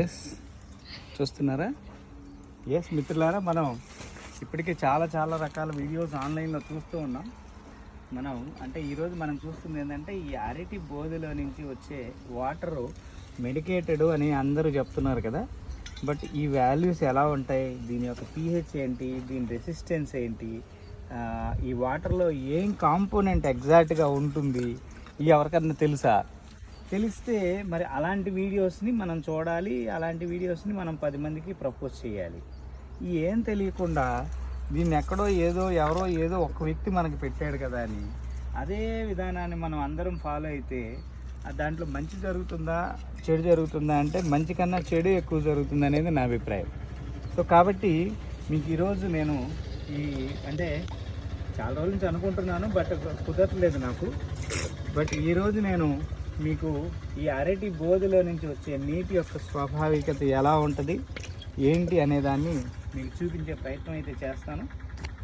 Yes చూస్తున్నారా? Yes మిత్రులారా మనం ఇప్పటికే చాలా చాలా రకాల వీడియోస్ ఆన్లైన్లో చూస్తూ ఉన్నాం. మనం అంటే ఈరోజు మనం చూస్తుంది ఏంటంటే ఈ అరటి బోధలో నుంచి వచ్చే వాటరు మెడికేటెడ్ అని అందరూ చెప్తున్నారు కదా. బట్ ఈ వాల్యూస్ ఎలా ఉంటాయి? దీని యొక్క పిహెచ్ ఏంటి? దీని రెసిస్టెన్స్ ఏంటి? ఈ వాటర్లో ఏం కాంపోనెంట్ ఎగ్జాక్ట్గా ఉంటుంది? ఇవి ఎవరికన్నా తెలుసా? తెలిస్తే మరి అలాంటి వీడియోస్ని మనం చూడాలి అలాంటి వీడియోస్ని మనం పది మందికి ప్రపోజ్ చేయాలి. ఈ ఏం తెలియకుండా దీన్ని ఎక్కడో ఏదో ఎవరో ఏదో ఒక వ్యక్తి మనకి పెట్టాడు కదా అని. అదే విధానాన్ని మనం అందరం ఫాలో అయితే దాంట్లో మంచి జరుగుతుందా చెడు జరుగుతుందా అంటే మంచి కన్నా చెడు ఎక్కువ జరుగుతుంది అనేది నా అభిప్రాయం. సో కాబట్టి మీకు ఈరోజు నేను ఈ అంటే చాలా రోజుల నుంచి అనుకుంటున్నాను బట్ కుదరట్లేదు నాకు. బట్ ఈరోజు నేను మీకు ఈ అరటి బోధిలో నుంచి వచ్చే నీటి యొక్క స్వాభావికత ఎలా ఉంటుంది ఏంటి అనే దాన్ని మీకు చూపించే ప్రయత్నం అయితే చేస్తాను.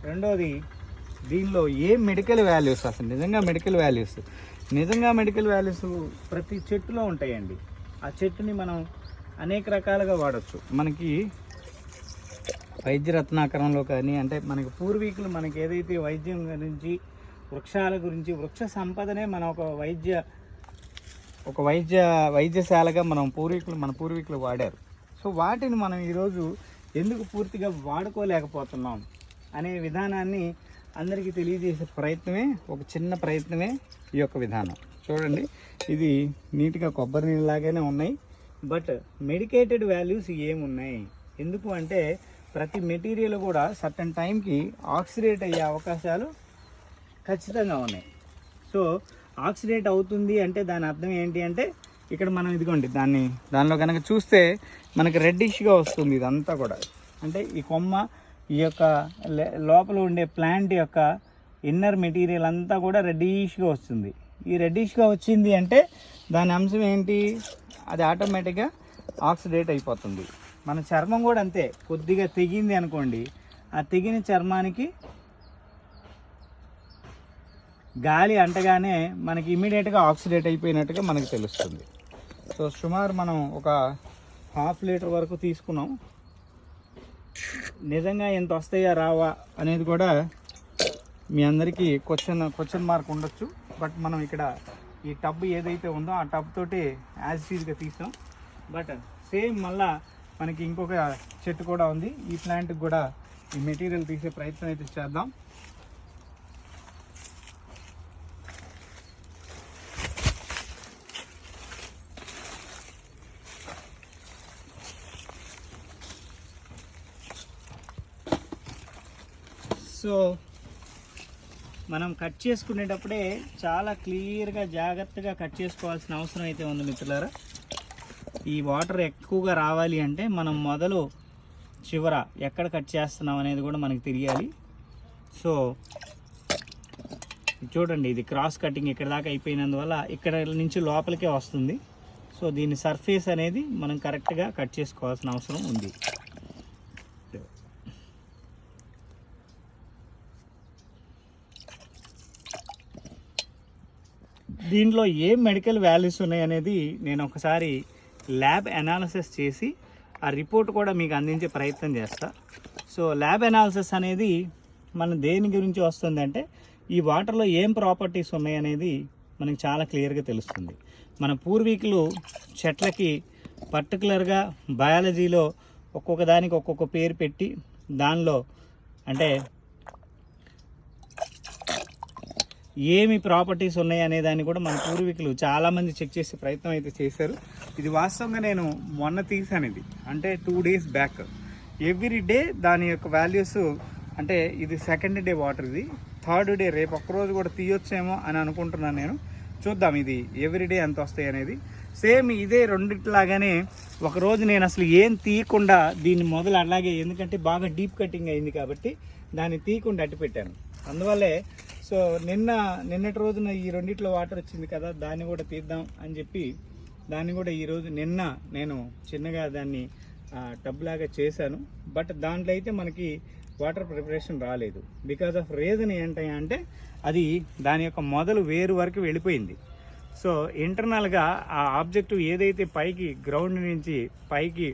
రెండోది దీనిలో ఏ మెడికల్ వాల్యూస్ అసలు నిజంగా మెడికల్ వాల్యూస్? నిజంగా మెడికల్ వాల్యూస్ ప్రతి చెట్టులో ఉంటాయండి. ఆ చెట్టుని మనం అనేక రకాలుగా వాడచ్చు. మనకి వైద్య రత్నాకరంలో కానీ అంటే మనకి పూర్వీకులు మనకి ఏదైతే వైద్యం గురించి వృక్షాల గురించి వృక్ష సంపదనే మన ఒక వైద్య ఒక వైద్య వైద్యశాలగా మనం పూర్వీకులు మన పూర్వీకులు వాడారు. సో వాటిని మనం ఈరోజు ఎందుకు పూర్తిగా వాడుకోలేకపోతున్నాం అనే విధానాన్ని అందరికీ తెలియజేసే ప్రయత్నమే ఒక చిన్న ప్రయత్నమే ఈ యొక్క విధానం. చూడండి ఇది నీట్గా కొబ్బరి నీళ్ళలాగానే ఉన్నాయి బట్ మెడికేటెడ్ వాల్యూస్ ఏమున్నాయి? ఎందుకు అంటే ప్రతి మెటీరియల్ కూడా సర్టన్ టైంకి ఆక్సిడేట్ అయ్యే అవకాశాలు ఖచ్చితంగా ఉన్నాయి. సో ఆక్సిడేట్ అవుతుంది అంటే దాని అర్థం ఏంటి అంటే ఇక్కడ మనం ఇదిగోండి దాన్ని దానిలో కనుక చూస్తే మనకి రెడ్డిష్గా వస్తుంది ఇదంతా కూడా. అంటే ఈ కొమ్మ ఈ యొక్క లోపల ఉండే ప్లాంట్ యొక్క ఇన్నర్ మెటీరియల్ అంతా కూడా రెడ్డిష్గా వస్తుంది. ఈ రెడ్డిష్గా వచ్చింది అంటే దాని అంశం ఏంటి? అది ఆటోమేటిక్గా ఆక్సిడేట్ అయిపోతుంది. మన చర్మం కూడా అంతే. కొద్దిగా తెగింది అనుకోండి. ఆ తెగిన చర్మానికి గాలి అంటగానే మనకి ఇమీడియట్గా ఆక్సిడేట్ అయిపోయినట్టుగా మనకు తెలుస్తుంది. సో సుమారు మనం ఒక హాఫ్ లీటర్ వరకు తీసుకున్నాం. నిజంగా ఎంత వస్తాయా రావా అనేది కూడా మీ అందరికీ క్వశ్చన్ క్వశ్చన్ మార్క్ ఉండొచ్చు. బట్ మనం ఇక్కడ ఈ టబ్ ఏదైతే ఉందో ఆ టబ్ తోటి యాజ్ ఫీజ్గా తీసాం. బట్ సేమ్ మళ్ళీ మనకి ఇంకొక చెట్టు కూడా ఉంది. ఈ ప్లాంట్కి కూడా ఈ మెటీరియల్ తీసే ప్రయత్నం అయితే చేద్దాం. సో మనం కట్ చేసుకునేటప్పుడే చాలా క్లియర్గా జాగ్రత్తగా కట్ చేసుకోవాల్సిన అవసరం అయితే ఉంది మిత్రులారా. ఈ వాటర్ ఎక్కువగా రావాలి అంటే మనం మొదలు చివర ఎక్కడ కట్ చేస్తున్నాం అనేది కూడా మనకు తెలియాలి. సో చూడండి ఇది క్రాస్ కటింగ్ ఇక్కడ దాకా అయిపోయినందువల్ల ఇక్కడ నుంచి లోపలికే వస్తుంది. సో దీని సర్ఫేస్ అనేది మనం కరెక్ట్గా కట్ చేసుకోవాల్సిన అవసరం ఉంది. దీంట్లో ఏం మెడికల్ వాల్యూస్ ఉన్నాయి అనేది నేను ఒకసారి ల్యాబ్ అనాలిసిస్ చేసి ఆ రిపోర్ట్ కూడా మీకు అందించే ప్రయత్నం చేస్తా. సో ల్యాబ్ అనాలిసిస్ అనేది మన దేని గురించి వస్తుందంటే ఈ వాటర్లో ఏం ప్రాపర్టీస్ ఉన్నాయనేది మనకి చాలా క్లియర్గా తెలుస్తుంది. మన పూర్వీకులు చెట్లకి పర్టికులర్గా బయాలజీలో ఒక్కొక్క దానికి ఒక్కొక్క పేరు పెట్టి దానిలో అంటే ఏమి ప్రాపర్టీస్ ఉన్నాయి అనే దాన్ని కూడా మన పూర్వీకులు చాలామంది చెక్ చేసే ప్రయత్నం అయితే చేశారు. ఇది వాస్తవంగా నేను మొన్న తీసాను ఇది. అంటే two days back every day దాని యొక్క వాల్యూస్ అంటే ఇది సెకండ్ డే వాటర్ ఇది. థర్డ్ డే రేపు ఒక్కరోజు కూడా తీయొచ్చేమో అని అనుకుంటున్నాను నేను. చూద్దాం ఇది ఎవ్రీ డే ఎంత వస్తాయి అనేది. సేమ్ ఇదే రెండిట్లాగానే ఒకరోజు నేను అసలు ఏం తీయకుండా దీన్ని మొదలు అలాగే ఎందుకంటే బాగా డీప్ కటింగ్ అయింది కాబట్టి దాన్ని తీయకుండా అట్టి పెట్టాను. అందువల్లే సో నిన్న నిన్నటి రోజున ఈ రెండిట్లో వాటర్ వచ్చింది కదా దాన్ని కూడా తీద్దాం అని చెప్పి దాన్ని కూడా ఈరోజు నిన్న నేను చిన్నగా దాన్ని టబ్ లాగా చేశాను. బట్ దాంట్లో అయితే మనకి వాటర్ ప్రిపరేషన్ రాలేదు. బికాజ్ ఆఫ్ రీజన్ ఏంటంటే అంటే అది దాని యొక్క మొదలు వేరు వరకు వెళ్ళిపోయింది. సో ఇంటర్నల్గా ఆ ఆబ్జెక్టివ్ ఏదైతే పైకి గ్రౌండ్ నుంచి పైకి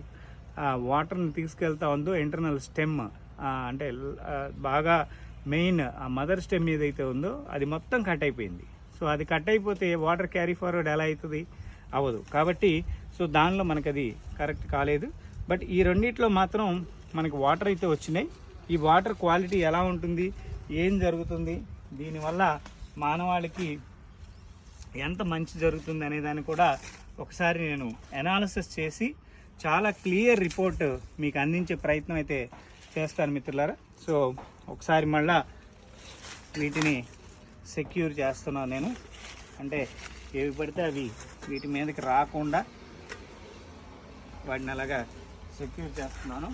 వాటర్ని తీసుకెళ్తా ఉందో ఇంటర్నల్ స్టెమ్ అంటే బాగా మెయిన్ ఆ మదర్ స్టెమ్ ఏదైతే ఉందో అది మొత్తం కట్ అయిపోయింది. సో అది కట్ అయిపోతే వాటర్ క్యారీ ఫార్వర్డ్ ఎలా అవుతుంది అవ్వదు. కాబట్టి సో దానిలో మనకి అది కరెక్ట్ కాలేదు. బట్ ఈ రెండిట్లో మాత్రం మనకి వాటర్ అయితే వచ్చినాయి. ఈ వాటర్ క్వాలిటీ ఎలా ఉంటుంది? ఏం జరుగుతుంది? దీనివల్ల మానవాళికి ఎంత మంచి జరుగుతుంది అనే దాన్ని కూడా ఒకసారి నేను అనాలిసిస్ చేసి చాలా క్లియర్ రిపోర్ట్ మీకు అందించే ప్రయత్నం అయితే చేస్తాను మిత్రులారా. సో ఒకసారి మళ్ళా వీటిని సెక్యూర్ చేస్తున్నాను నేను. అంటే ఏవి పడితే అవి వీటి మీదకి రాకుండా వాటిని అలాగా సెక్యూర్ చేస్తున్నాను.